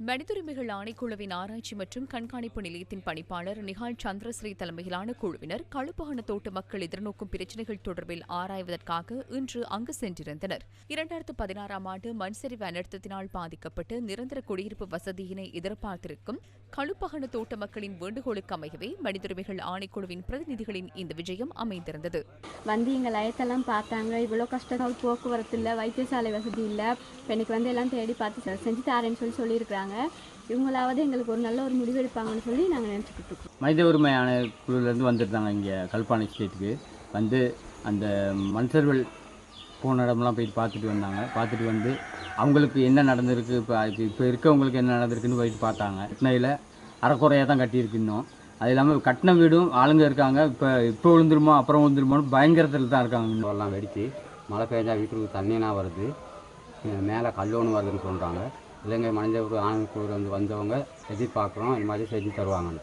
மனிதுரிமைகள் ஆணைக்குழுவின் ஆராய்ச்சி மற்றும் கண்காணிப்பு நிலையத்தின் பணிப்பாளர் நிகால் சந்திரஸ்ரீ தலைமையிலான குழுவினர் களுப்பகன தோட்ட மக்கள் எதிர்நோக்கும் பிரச்சினைகள் தொடர்பில் ஆராய்வதற்காக இன்று அங்கு சென்றிருந்தனர். இரண்டாயிரத்து பதினாறாம் ஆண்டு மண்சரிவு அனர்த்தத்தினால் பாதிக்கப்பட்டு நிரந்தர குடியிருப்பு வசதியினை எதிர்பார்த்திருக்கும் களுப்பகன தோட்ட மக்களின் வேண்டுகோளுக்கு அமையவே மனிதுரிமைகள் ஆணைக்குழுவின் பிரதிநிதிகளின் இந்த விஜயம் அமைந்திருந்தது. வந்து எங்க லயத்தெல்லாம் பார்த்தாங்க. இவ்வளோ கஷ்டங்கள் போக்குவரத்து இல்லை வைத்தியசாலை வசதி இல்லை. எனக்கு வந்து எல்லாம் தேடி பார்த்து செஞ்சு தாரேன்னு சொல்லி சொல்லியிருக்கிறாங்க. இவங்களாவது எங்களுக்கு ஒரு நல்ல ஒரு முடிவு எடுப்பாங்கன்னு சொல்லி நாங்கள் நினச்சிக்கிட்டு இருக்கோம். மனித உரிமை ஆணைய குழுவிலேருந்து வந்துருந்தாங்க இங்கே கல்பானை ஸ்டேட்டுக்கு. வந்து அந்த மன்சர்வல் போன இடம்லாம் போயிட்டு பார்த்துட்டு வந்தாங்க. பார்த்துட்டு வந்து அவங்களுக்கு என்ன நடந்திருக்கு இப்போ இப்போ இப்போ இருக்கவங்களுக்கு என்ன நடந்திருக்குன்னு போயிட்டு பார்த்தாங்க. கட்டினையில் அறக்குறையாக தான் கட்டியிருக்கு இன்னும். அது இல்லாமல் கட்டின வீடும் ஆளுங்க இருக்காங்க. இப்போ இப்போ விழுந்துருமோ அப்புறம் விழுந்துருமோன்னு பயங்கரத்தில் தான் இருக்காங்க இன்னும். எல்லாம் வெடித்து மழை பெஞ்சா வீட்டுக்கு தண்ணினா வருது. மேலே கல்லோன்னு வருதுன்னு சொல்கிறாங்க இலங்கை மனித ஒரு ஆணைக்குழு வந்து வந்தவங்க எதிர்பார்க்குறோம் இந்த மாதிரி செஞ்சு தருவாங்கன்னு.